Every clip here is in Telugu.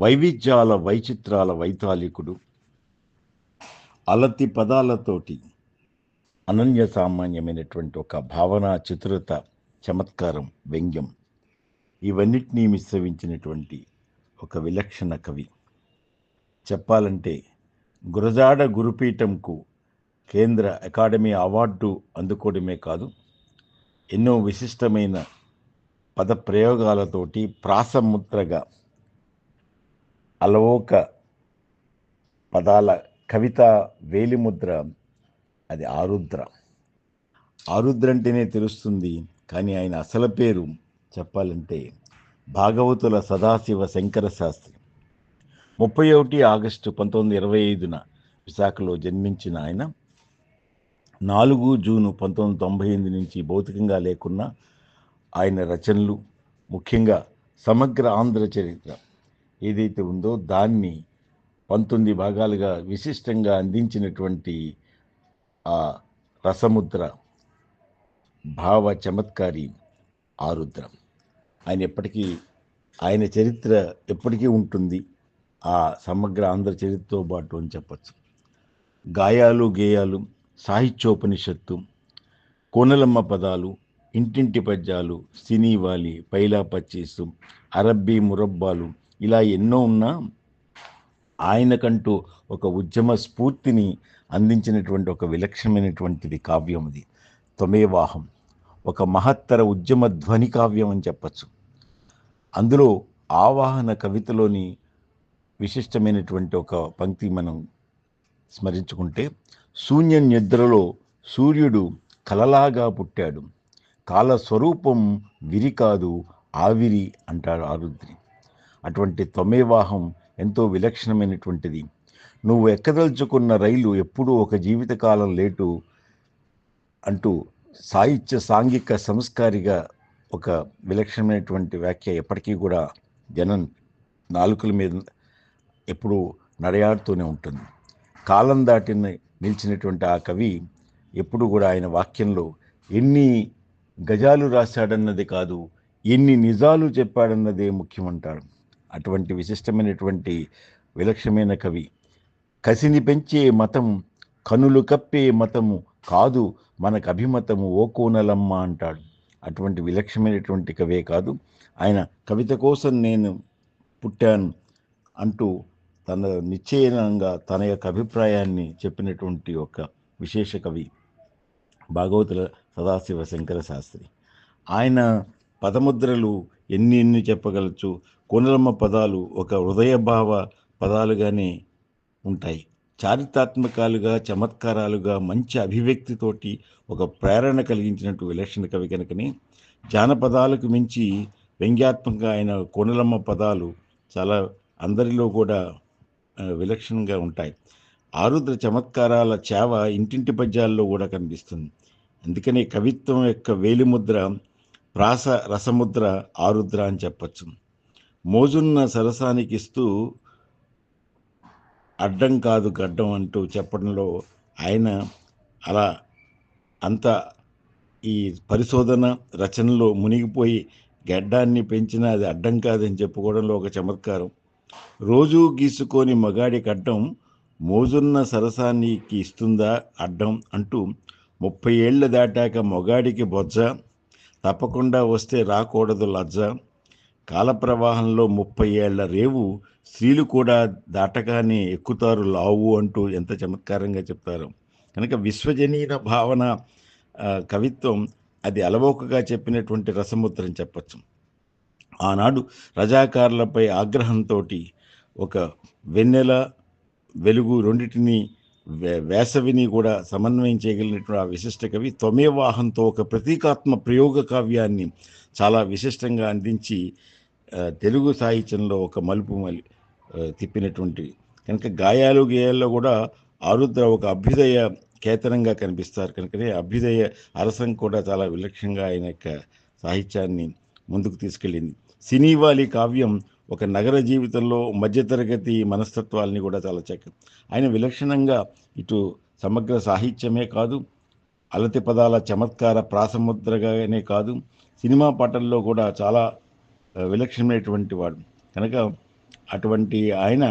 వైవిధ్యాల వైచిత్రాల వైతాళికుడు. అలతి పదాలతోటి అనన్య సామాన్యమైనటువంటి ఒక భావన చతురత చమత్కారం వ్యంగ్యం ఇవన్నిటినీ మిశ్రవించినటువంటి ఒక విలక్షణ కవి. చెప్పాలంటే గురజాడ గురుపీఠంకు కేంద్ర అకాడమీ అవార్డు అందుకోవడమే కాదు ఎన్నో విశిష్టమైన పద ప్రయోగాలతోటి ప్రాసముద్రగా అలవోక పదాల కవిత వేలిముద్ర అది ఆరుద్ర. ఆరుద్ర అంటేనే తెలుస్తుంది కానీ ఆయన అసలు పేరు చెప్పాలంటే భాగవతుల సదాశివ శంకర శాస్త్రి. ముప్పై ఒకటి ఆగస్టు పంతొమ్మిది ఇరవై ఐదున విశాఖలో జన్మించిన ఆయన నాలుగు జూను పంతొమ్మిది తొంభై ఎనిమిది నుంచి భౌతికంగా లేకున్నా ఆయన రచనలు ముఖ్యంగా సమగ్ర ఆంధ్ర చరిత్ర. ఏదైతే ఉందో దాన్ని పంతొమ్మిది భాగాలుగా విశిష్టంగా అందించినటువంటి ఆ రసముద్ర భావ చమత్కారి ఆరుద్ర. ఆయన ఎప్పటికీ ఆయన చరిత్ర ఎప్పటికీ ఉంటుంది. ఆ సమగ్ర ఆంధ్ర చరిత్రతో పాటు అని చెప్పచ్చు. గాయాలు గేయాలు సాహిత్యోపనిషత్తు కోనలమ్మ పదాలు ఇంటింటి పద్యాలు సినీవాలి పైలా పచ్చేసు అరబ్బీ మురబ్బాలు ఇలా ఎన్నో ఉన్నా ఆయనకంటూ ఒక ఉద్యమ స్ఫూర్తిని అందించినటువంటి ఒక విలక్షణమైనటువంటిది కావ్యం అది. త్వమేవాహం ఒక మహత్తర ఉద్యమ ధ్వని కావ్యం అని చెప్పచ్చు. అందులో ఆవాహన కవితలోని విశిష్టమైనటువంటి ఒక పంక్తి మనం స్మరించుకుంటే శూన్య నిద్రలో సూర్యుడు కలలాగా పుట్టాడు. కాల స్వరూపం విరి కాదు ఆవిరి అంటాడు ఆరుద్రి. అటువంటి త్వమేవాహం ఎంతో విలక్షణమైనటువంటిది. నువ్వు ఎక్కదలుచుకున్న రైలు ఎప్పుడూ ఒక జీవితకాలం లేటు అంటూ సాహిత్య సాంఘిక సంస్కారిగా ఒక విలక్షణమైనటువంటి వ్యాఖ్య ఎప్పటికీ కూడా జనం నాలుకల మీద ఎప్పుడూ నడయాడుతూనే ఉంటుంది. కాలం దాటిన నిలిచినటువంటి ఆ కవి ఎప్పుడు కూడా ఆయన వాక్యంలో ఎన్ని గజాలు రాశాడన్నది కాదు ఎన్ని నిజాలు చెప్పాడన్నదే ముఖ్యమంటాడు. అటువంటి విశిష్టమైనటువంటి విలక్షణమైన కవి. కసిని పెంచే మతం కనులు కప్పే మతము కాదు మనకు అభిమతము ఓ కోనలమ్మ అంటాడు. అటువంటి విలక్షణమైనటువంటి కవే కాదు. ఆయన కవిత కోసం నేను పుట్టాను అంటూ తన నిశ్చయంగా తన యొక్క అభిప్రాయాన్ని చెప్పినటువంటి ఒక విశేష కవి భాగవతుల సదాశివ శంకర శాస్త్రి. ఆయన పదముద్రలు ఎన్ని ఎన్ని చెప్పగలచ్చు కోనలమ్మ పదాలు ఒక హృదయభావ పదాలుగానే ఉంటాయి. చారిత్రాత్మకాలుగా చమత్కారాలుగా మంచి అభివ్యక్తితోటి ఒక ప్రేరణ కలిగించినట్టు విలక్షణ కవి కనుకని జానపదాలకు మించి వ్యంగ్యాత్మకంగా ఆయన కోనలమ్మ పదాలు చాలా అందరిలో కూడా విలక్షణంగా ఉంటాయి. ఆరుద్ర చమత్కారాల చేవ ఇంటింటి పద్యాల్లో కూడా కనిపిస్తుంది. అందుకనే కవిత్వం యొక్క వేలిముద్ర ప్రాస రసముద్ర ఆరుద్ర అని చెప్పచ్చు. మోజున్న సరసానికి ఇస్తూ అడ్డం కాదు గడ్డం అంటూ చెప్పడంలో ఆయన అలా అంత ఈ పరిశోధన రచనలో మునిగిపోయి గడ్డాన్ని పెంచిన అది అడ్డం కాదని చెప్పుకోవడంలో ఒక చమత్కారం. రోజూ గీసుకొని మగాడి గడ్డం మోజున్న సరసానికి ఇస్తుందా అడ్డం అంటూ ముప్పై ఏళ్ళు దాటాక మొగాడికి బొజ్జ తప్పకుండా వస్తే రాకూడదు లజ్జ కాలప్రవాహంలో ముప్పై ఏళ్ళ రేవు స్త్రీలు కూడా దాటగానే ఎక్కుతారు లావు అంటూ ఎంత చమత్కారంగా చెప్తారు. కనుక విశ్వజనీన భావన కవిత్వం అది అలవోకగా చెప్పినటువంటి రసముద్రం చెప్పచ్చు. ఆనాడు రజాకారులపై ఆగ్రహంతో ఒక వెన్నెల వెలుగు రెండింటిని వేసవిని కూడా సమన్వయం చేయగలిగినటువంటి ఆ విశిష్ట కవి త్వమేవాహంతో ఒక ప్రతీకాత్మ ప్రయోగ కావ్యాన్ని చాలా విశిష్టంగా అందించి తెలుగు సాహిత్యంలో ఒక మలుపు మలి తిప్పినటువంటి కనుక గాయాలు గేయాల్లో కూడా ఆరుద్ర ఒక అభ్యుదయ కేతనంగా కనిపిస్తారు. కనుకనే అభ్యుదయ అరసం కూడా చాలా విలక్షణంగా ఆయన యొక్క సాహిత్యాన్ని ముందుకు తీసుకెళ్ళింది. సినీవాలి కావ్యం ఒక నగర జీవితంలో మధ్యతరగతి మనస్తత్వాలని కూడా చాలా చక్క ఆయన విలక్షణంగా ఇటు సమగ్ర సాహిత్యమే కాదు అలతి పదాల చమత్కార ప్రాసముద్రగానే కాదు సినిమా పాటల్లో కూడా చాలా విలక్షణమైనటువంటి వాడు. కనుక అటువంటి ఆయన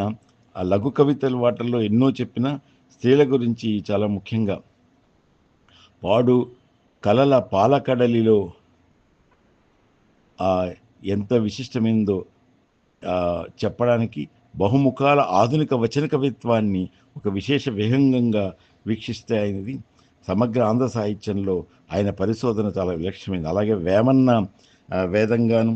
ఆ లఘు కవితల వాటల్లో ఎన్నో చెప్పిన స్త్రీల గురించి చాలా ముఖ్యంగా. పాడు కలల పాలకడలిలో ఎంత విశిష్టమైందో చెప్పడానికి బహుముఖాల ఆధునిక వచన కవిత్వాన్ని ఒక విశేష విహంగంగా వీక్షిస్తే ఆయనది. సమగ్ర ఆంధ్ర సాహిత్యంలో ఆయన పరిశోధన చాలా విలక్షణమైంది. అలాగే వేమన్న వేదంగానూ వేదంగాను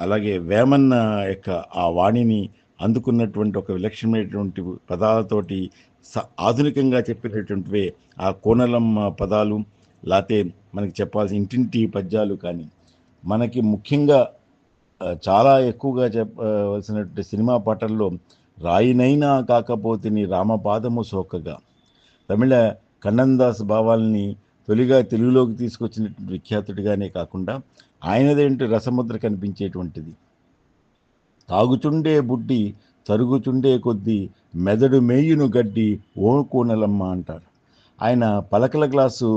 అలాగే వేమన్న యొక్క ఆ వాణిని అందుకున్నటువంటి ఒక విలక్షణమైనటువంటి పదాలతోటి స ఆధునికంగా చెప్పినటువంటివే ఆ కోనలమ్మ పదాలు లేకపోతే మనకి చెప్పాల్సిన ఇంటింటి పద్యాలు కానీ మనకి ముఖ్యంగా చాలా ఎక్కువగా చెప్పవలసినటువంటి సినిమా పాటల్లో రాయినైనా కాకపోతే నీ రామపాదము సోకగా తమిళ కన్నన్దాస్ భావాల్ని తొలిగా తెలుగులోకి తీసుకొచ్చినటువంటి విఖ్యాతుడిగానే కాకుండా ఆయనదేంటి రసముద్ర కనిపించేటువంటిది? తాగుచుండే బుడ్డి తరుగుచుండే కొద్దీ మెదడు మేయును గడ్డి ఓ కూనలమ్మ అంటారు ఆయన పలకల గ్లాసు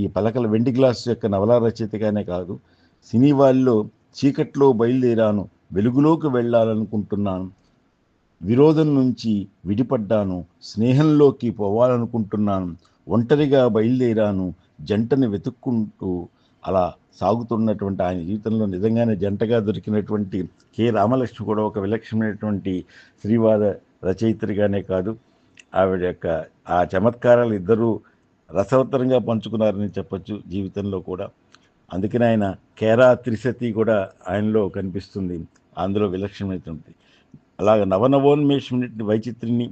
ఈ పలకల వెండి గ్లాసు యొక్క నవలా రచయితగానే కాదు సినీ వాళ్ళలో చీకట్లో బయలుదేరాను వెలుగులోకి వెళ్ళాలనుకుంటున్నాను విరోధం నుంచి విడిపడ్డాను స్నేహంలోకి పోవాలనుకుంటున్నాను ఒంటరిగా బయలుదేరాను జంటని వెతుక్కుంటూ అలా సాగుతున్నటువంటి ఆయన జీవితంలో నిజంగానే జంటగా దొరికినటువంటి కె రామలక్ష్మి కూడా ఒక విలక్షణమైనటువంటి శ్రీవాద రచయిత్రిగానే కాదు. ఆవిడ యొక్క ఆ చమత్కారాలు ఇద్దరూ రసవత్తరంగా పంచుకున్నారని చెప్పొచ్చు జీవితంలో కూడా. అందుకని ఆయన కేరా త్రిశతి కూడా ఆయనలో కనిపిస్తుంది. అందులో విలక్షణమైనటువంటి అలాగ నవనవోన్మేషమైనటువంటి వైచిత్రిని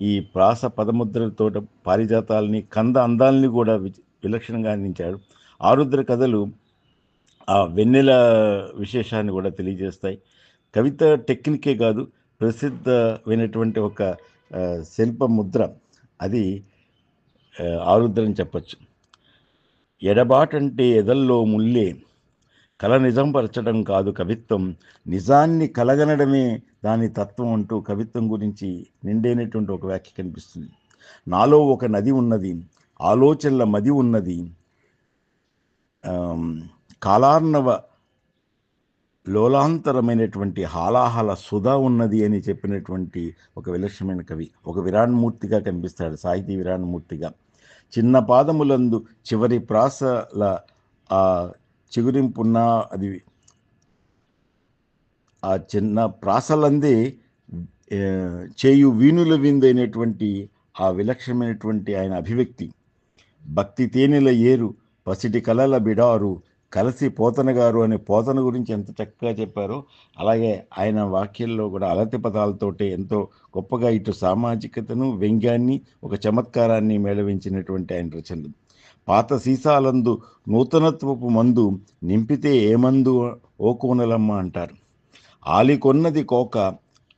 ఈ ప్రాస పదముద్రలతో పారిజాతాలని కంద అందాలని కూడా వి- విలక్షణంగా అందించాడు. ఆరుద్ర కథలు ఆ వెన్నెల విశేషాన్ని కూడా తెలియజేస్తాయి. కవిత టెక్నికే కాదు ప్రసిద్ధమైనటువంటి ఒక శిల్ప ముద్ర. అది ఆరుద్రని ఆరుద్ర అని చెప్పచ్చు. ఎడబాటంటే ఎదల్లో ముల్లే. కల నిజం పరచడం కాదు కవిత్వం. నిజాన్ని కలగనడమే దాని తత్వం అంటూ కవిత్వం గురించి నిండైనటువంటి ఒక వ్యాఖ్య కనిపిస్తుంది. నాలో ఒక నది ఉన్నది. ఆలోచనల మది ఉన్నది. కాలార్ణవ లోలాంతరమైనటువంటి హాలాహల సుధా ఉన్నది అని చెప్పినటువంటి ఒక విలక్షణమైన కవి ఒక విరాణమూర్తిగా కనిపిస్తాడు సాహితీ విరాణమూర్తిగా చిన్న పాదములందు చివరి ప్రాసల ఆ చిగురింపున్న అది ఆ చిన్న ప్రాసలందే చేయు వీణుల విందైనటువంటి ఆ విలక్షణమైనటువంటి ఆయన అభివ్యక్తి. భక్తి తేనెల ఏరు పసిటి కలల బిడారు కలిసి పోతన గారు అనే పోతన గురించి ఎంత చక్కగా చెప్పారో అలాగే ఆయన వాక్యంలో కూడా అలతి పదాలతోటే ఎంతో గొప్పగా ఇటు సామాజికతను వ్యంగ్యాన్ని ఒక చమత్కారాన్ని మేళవించినటువంటి ఆయన రచనలు. పాత సీసాలందు నూతనత్వపు మందు నింపితే ఏమందు ఓ కోనలమ్మ అంటారు. ఆలికొన్నది కోక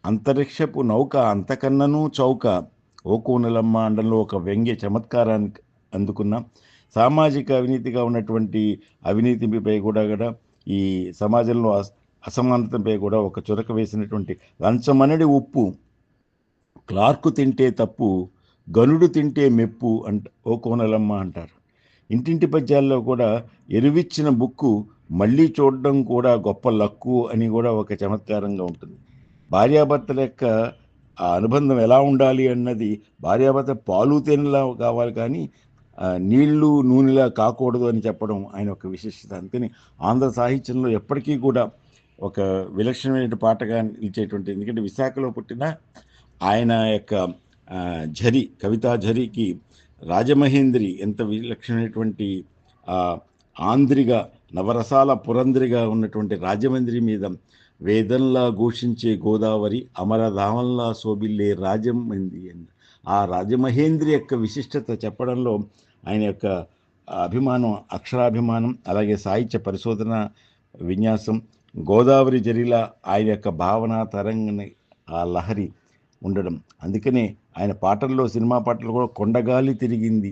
అంతరిక్షపు నౌక అంతకన్ననూ చౌక ఓ కోనలమ్మ అండంలో ఒక వ్యంగ్య చమత్కారాన్ని అందుకున్న. సామాజిక అవినీతిగా ఉన్నటువంటి అవినీతిపై కూడా కూడా ఈ సమాజంలో అస- అసమానతపై కూడా ఒక చురక వేసినటువంటి లంచమనడి ఉప్పు క్లార్కు తింటే తప్పు గనుడు తింటే మెప్పు అంట ఓ కోనలమ్మ అంటారు. ఇంటింటి పద్యాల్లో కూడా ఎరువిచ్చిన బుక్కు మళ్ళీ చూడడం కూడా గొప్ప లక్కు అని కూడా ఒక చమత్కారంగా ఉంటుంది. భార్యాభర్తల యొక్క ఆ అనుబంధం ఎలా ఉండాలి అన్నది భార్యాభర్త పాలు తేనెలా కావాలి కానీ నీళ్ళు నూనెలా కాకూడదు అని చెప్పడం ఆయన ఒక విశిష్టత అందుకని ఆంధ్ర సాహిత్యంలో ఎప్పటికీ కూడా ఒక విలక్షణమైన పాటగా నిలిచేటువంటి ఎందుకంటే విశాఖలో పుట్టిన ఆయన యొక్క ఝరి కవితా ఝరికి రాజమహేంద్రి ఎంత విలక్షణమైనటువంటి ఆంధ్రిగా నవరసాల పురంధ్రిగా ఉన్నటువంటి రాజమండ్రి మీద వేదంలా ఘోషించే గోదావరి అమరధామంలా శోభిల్లే రాజమండ్రి అని. ఆ రాజమహేంద్రి యొక్క విశిష్టత చెప్పడంలో ఆయన యొక్క అభిమానం అక్షరాభిమానం అలాగే సాహిత్య పరిశోధన విన్యాసం గోదావరి జరిలా ఆయన యొక్క భావన తరంగని ఆ లహరి ఉండడం. అందుకనే ఆయన పాటల్లో సినిమా పాటలు కూడా కొండగాలి తిరిగింది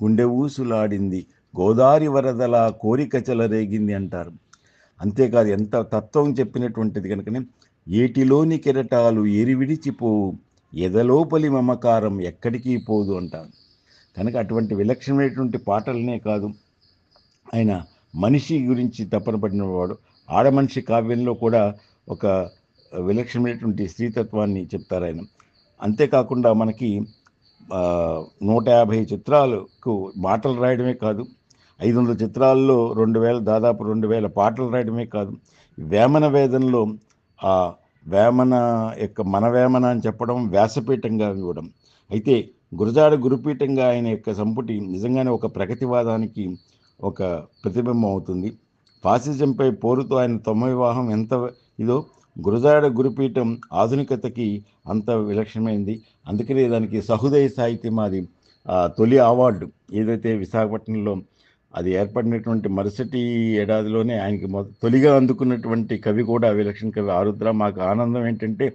గుండె ఊసులాడింది గోదావరి వరదల కోరిక చెలరేగింది అంటారు. అంతేకాదు ఎంత తత్వం చెప్పినటువంటిది కనుకనే ఏటిలోని కెరటాలు ఎరివిడిచిపోవు ఎదలోపలి మమకారం ఎక్కడికి పోదు అంటారు. కనుక అటువంటి విలక్షణమైనటువంటి పాటలనే కాదు. ఆయన మనిషి గురించి తపన పడినవాడు. ఆడమనిషి కావ్యంలో కూడా ఒక విలక్షణమైనటువంటి స్త్రీతత్వాన్ని చెప్తారు ఆయన. అంతేకాకుండా మనకి నూట యాభై చిత్రాలకు మాటలు రాయడమే కాదు. ఐదు వందల చిత్రాల్లో రెండు వేల దాదాపు రెండు వేల పాటలు రాయడమే కాదు. వేమన వేదంలో ఆ వేమన యొక్క మన వేమన అని చెప్పడం వ్యాసపీఠంగా ఇవ్వడం అయితే గురజాడ గురుపీఠంగా ఆయన యొక్క సంపుటి నిజంగానే ఒక ప్రగతివాదానికి ఒక ప్రతిబింబం అవుతుంది. ఫాసిజంపై పోరుతో ఆయన తొమ్మ వివాహం ఎంత ఇదో గురజాడ గురుపీఠం ఆధునికతకి అంత విలక్షణమైంది. అందుకనే దానికి సహృదయ సాహిత్యం అది ఆ, తొలి అవార్డు ఏదైతే విశాఖపట్నంలో అది ఏర్పడినటువంటి మరుసటి ఏడాదిలోనే ఆయనకి మొద తొలిగా అందుకున్నటువంటి కవి కూడా విలక్షణ కవి ఆరుద్ర. మాకు ఆనందం ఏంటంటే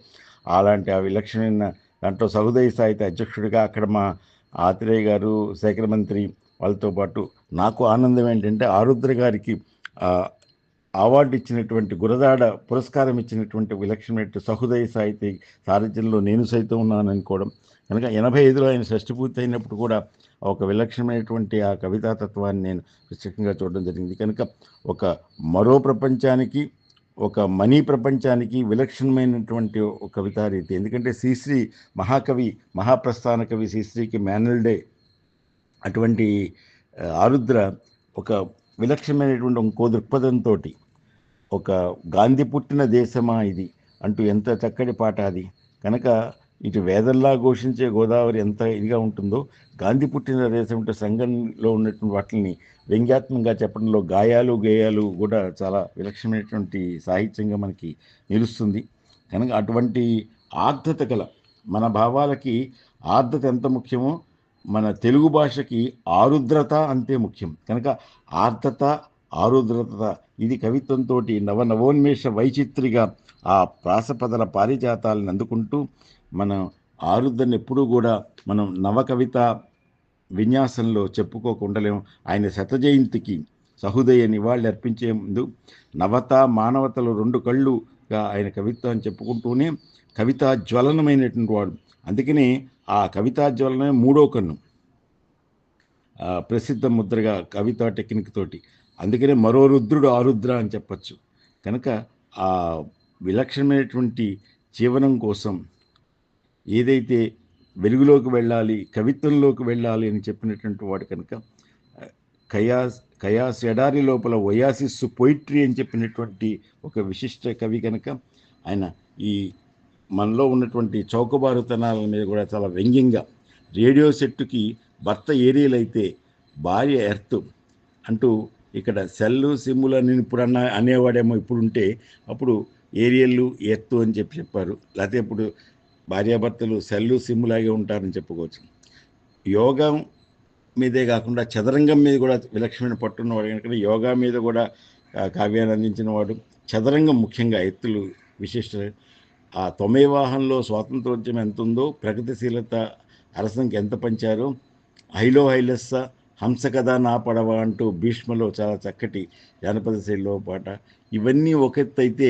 అలాంటి ఆ విలక్షణమైన దాంట్లో సహృదయ సాహిత్య అధ్యక్షుడిగా అక్కడ మా ఆత్రేయ గారు శేఖర మంత్రి వాళ్ళతో పాటు నాకు ఆనందం ఏంటంటే ఆరుద్ర గారికి అవార్డు ఇచ్చినటువంటి గురదాడ పురస్కారం ఇచ్చినటువంటి విలక్షణమైన సహృదయ సాహితీ సారథ్యంలో నేను సైతం ఉన్నాను అనుకోవడం. కనుక ఎనభై ఐదులో ఆయన షష్టి పూర్తి అయినప్పుడు కూడా ఒక విలక్షణమైనటువంటి ఆ కవితా తత్వాన్ని నేను ప్రత్యేకంగా చూడడం జరిగింది. కనుక ఒక మరో ప్రపంచానికి ఒక మనీ ప్రపంచానికి విలక్షణమైనటువంటి ఒక కవితా రీతి. ఎందుకంటే శ్రీశ్రీ మహాకవి మహాప్రస్థాన కవి శ్రీశ్రీకి మేనల్డే డే అటువంటి ఆరుద్ర ఒక విలక్షణమైనటువంటి ఇంకో దృక్పథంతో ఒక గాంధీ పుట్టిన దేశమా ఇది అంటూ ఎంత చక్కటి పాట అది. కనుక ఇటు వేదల్లా ఘోషించే గోదావరి ఎంత ఇదిగా ఉంటుందో గాంధీ పుట్టిన దేశం అంటే సంఘంలో ఉన్నటువంటి వాటిని వ్యంగ్యాత్మకంగా చెప్పడంలో గాయాలు గేయాలు కూడా చాలా విలక్షణమైనటువంటి సాహిత్యంగా మనకి నిలుస్తుంది. కనుక అటువంటి ఆర్ద్రత గల మన భావాలకి ఆర్ద్రత ఎంత ముఖ్యమో మన తెలుగు భాషకి ఆరుద్రత అంతే ముఖ్యం. కనుక ఆర్ద్రత ఆరుద్రత ఇది కవిత్వంతో నవ నవోన్మేష వైచిత్రిగా ఆ ప్రాసపదల పారిజాతాలను అందుకుంటూ మనం ఆరుద్రని ఎప్పుడూ కూడా మనం నవకవిత విన్యాసంలో చెప్పుకోకుండలేము. ఆయన శతజయంతికి సహృదయ నివాళి అర్పించే ముందు నవత మానవతలు రెండు కళ్ళుగా ఆయన కవిత్వాన్ని చెప్పుకుంటూనే కవితా జ్వలనమైనటువంటి వాడు. అందుకని ఆ కవితా జ్వలనమే మూడో కన్ను. ప్రసిద్ధ ముద్రగా కవితా టెక్నిక్ తోటి. అందుకనే మరో రుద్రుడు ఆరుద్ర అని చెప్పచ్చు. కనుక ఆ విలక్షణమైనటువంటి జీవనం కోసం ఏదైతే వెలుగులోకి వెళ్ళాలి కవిత్వంలోకి వెళ్ళాలి అని చెప్పినటువంటి వాడు కనుక కయాస్ కయాస్ ఎడారి లోపల ఒయాసిస్ పొయిట్రీ అని చెప్పినటువంటి ఒక విశిష్ట కవి కనుక ఆయన ఈ మనలో ఉన్నటువంటి చౌకబారుతనాల మీద కూడా చాలా వ్యంగ్యంగా రేడియో సెట్టుకి భర్త ఏరియల్ అయితే భార్య ఎర్త్ అంటూ ఇక్కడ సెల్లు సిమ్ములు అని ఇప్పుడు అన్న అనేవాడేమో ఇప్పుడు ఉంటే అప్పుడు ఏరియల్లు ఎర్త్ అని చెప్పి చెప్పారు. లేకపోతే ఇప్పుడు భార్యాభర్తలు సెల్లు సిమ్ములాగే ఉంటారని చెప్పుకోవచ్చు. యోగం మీదే కాకుండా చదరంగం మీద కూడా విలక్షణమైన పట్టున్నవాడు ఎందుకంటే యోగా మీద కూడా కావ్యాన్ని అందించిన వాడు. చదరంగం ముఖ్యంగా ఎత్తులు విశిష్ట. ఆ తొమ్మివాహంలో స్వాతంత్రోద్యమం ఎంత ఉందో ప్రగతిశీలత అరసంకి ఎంత పంచారో? హైలో హైలెస్స హంస కథ నా పడవ అంటూ భీష్మలో చాలా చక్కటి జానపద శైలిలో పాట. ఇవన్నీ ఒక ఎత్తు అయితే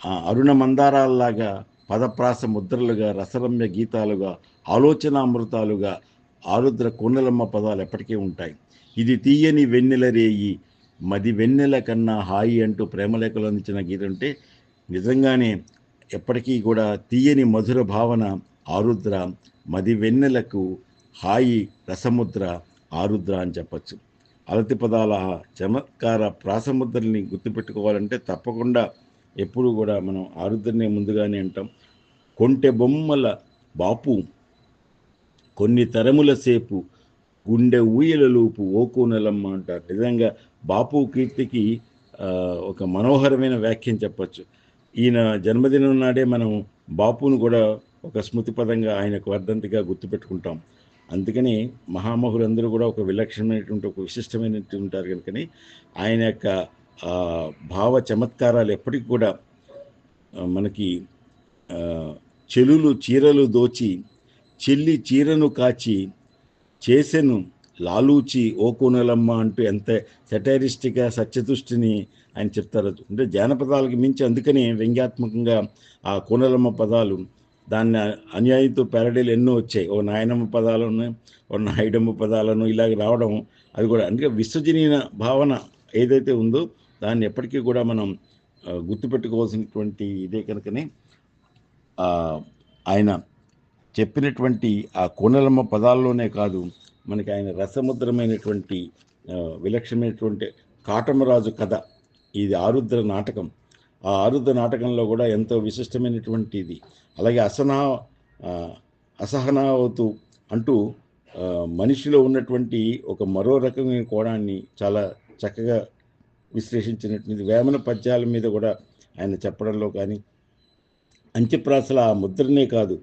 ఆ అరుణ మందారాల్లాగా పదప్రాస ముద్రలుగా రసరమ్య గీతాలుగా ఆలోచనామృతాలుగా ఆరుద్ర కోనలమ్మ పదాలు ఎప్పటికీ ఉంటాయి. ఇది తీయని వెన్నెల రేయి మది వెన్నెల కన్నా హాయి అంటూ ప్రేమలేఖలు అందించిన గీత అంటే నిజంగానే ఎప్పటికీ కూడా తీయని మధుర భావన ఆరుద్ర మది వెన్నెలకు హాయి రసముద్ర ఆరుద్ర అని చెప్పచ్చు. అలతి పదాల చమత్కార ప్రాసముద్రల్ని గుర్తుపెట్టుకోవాలంటే తప్పకుండా ఎప్పుడు కూడా మనం ఆరుద్రనే ముందుగానే అంటాం. కొంటె బొమ్మల బాపు. కొన్ని తరముల సేపు గుండె ఊయల ఓకోనలమ్మ అంటారు నిజంగా బాపు కీర్తికి ఒక మనోహరమైన వ్యాఖ్యం చెప్పచ్చు. ఈయన జన్మదినం నాడే మనం బాపును కూడా ఒక స్మృతి పదంగా ఆయనకు వర్ధంతిగా గుర్తుపెట్టుకుంటాం. అందుకని మహామహులందరూ కూడా ఒక విలక్షణమైనటువంటి ఒక విశిష్టమైనటువంటి ఉంటారు కనుకని ఆయన యొక్క భావ చమత్కారాలు ఎప్పటికి కూడా మనకి చెలులు చీరలు దోచి చెల్లి చీరను కాచి చేసెను లాలూచి ఓ కోనలమ్మ అంటూ ఎంత సెటైరిస్టిక్గా సత్యదృష్టిని ఆయన చెప్తారు. అంటే జానపదాలకు మించి అందుకని వ్యంగ్యాత్మకంగా ఆ కోనలమ్మ పదాలు దాన్ని అన్యాయంతో పెరడీలు ఎన్నో వచ్చాయి. ఓ నాయనమ్మ పదాలను ఓ నాయుడమ్మ పదాలను ఇలాగ రావడం అది కూడా. అందుకే విశ్వజనీయ భావన ఏదైతే ఉందో దాన్ని ఎప్పటికీ కూడా మనం గుర్తుపెట్టుకోవాల్సినటువంటి ఇదే కనుకనే ఆయన చెప్పినటువంటి ఆ కోనలమ్మ పదాల్లోనే కాదు మనకి ఆయన రసముద్రమైనటువంటి విలక్షణమైనటువంటి కాటమరాజు కథ ఇది ఆరుద్ర నాటకం. ఆ ఆరుద్ర నాటకంలో కూడా ఎంతో విశిష్టమైనటువంటిది అలాగే అసనా అసహనావతు అంటూ మనిషిలో ఉన్నటువంటి ఒక మరో రకమైన కోణాన్ని చాలా చక్కగా విశ్లేషించినటువంటి వేమన పద్యాల మీద కూడా ఆయన చెప్పడంలో కానీ అంత్యప్రాసల ఆ ముద్రనే కాదు.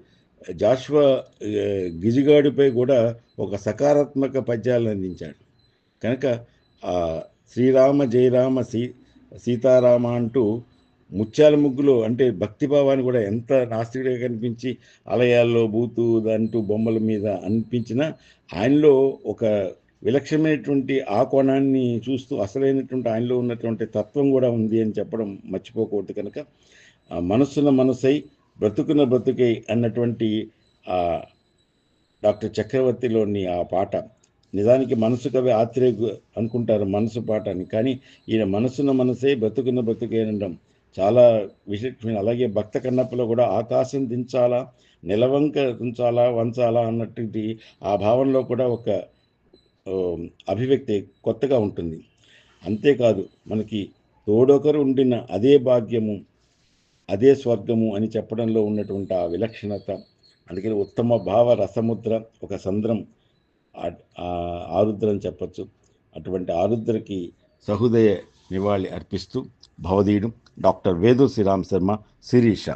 జాషువా ఆ, గిజిగాడిపై కూడా ఒక సకారాత్మక పద్యాలను అందించాడు. కనుక ఆ శ్రీరామ జయరామ సీ సీతారామ అంటూ ముత్యాల ముగ్గులో అంటే భక్తిభావాన్ని కూడా ఎంత నాస్తికుడిగా కనిపించి ఆలయాల్లో బూతు అంటూ బొమ్మల మీద అనిపించిన ఆయనలో ఒక విలక్షణమైనటువంటి ఆ కోణాన్ని చూస్తూ అసలైనటువంటి ఆయనలో ఉన్నటువంటి తత్వం కూడా ఉంది అని చెప్పడం మర్చిపోకూడదు కనుక. మనస్సున మనసై బ్రతుకున బ్రతుకై అన్నటువంటి డాక్టర్ చక్రవర్తిలోని ఆ పాట. నిజానికి మనసు కవి ఆత్రే అనుకుంటారు మనసు పాట అని. కానీ ఈయన మనసున మనసే బ్రతుకున్న బ్రతుకే అనడం చాలా విశేషమైన అలాగే భక్త కన్నప్పలో కూడా ఆకాశం దించాలా నిలవంక దించాలా వంచాలా అన్నటువంటి ఆ భావంలో కూడా ఒక అభివ్యక్తి కొత్తగా ఉంటుంది. అంతేకాదు మనకి తోడొకరు ఉండిన అదే భాగ్యము అదే స్వర్గము అని చెప్పడంలో ఉన్నటువంటి ఆ విలక్షణత అందుకని ఉత్తమ భావ రసముద్ర ఒక సంద్రం ఆరుద్రం చెప్పచ్చు. అటువంటి ఆరుద్రకి సహృదయ నివాళి అర్పిస్తూ భవదీయుడు డాక్టర్ వేదు శ్రీరామ్ శర్మ శిరీష.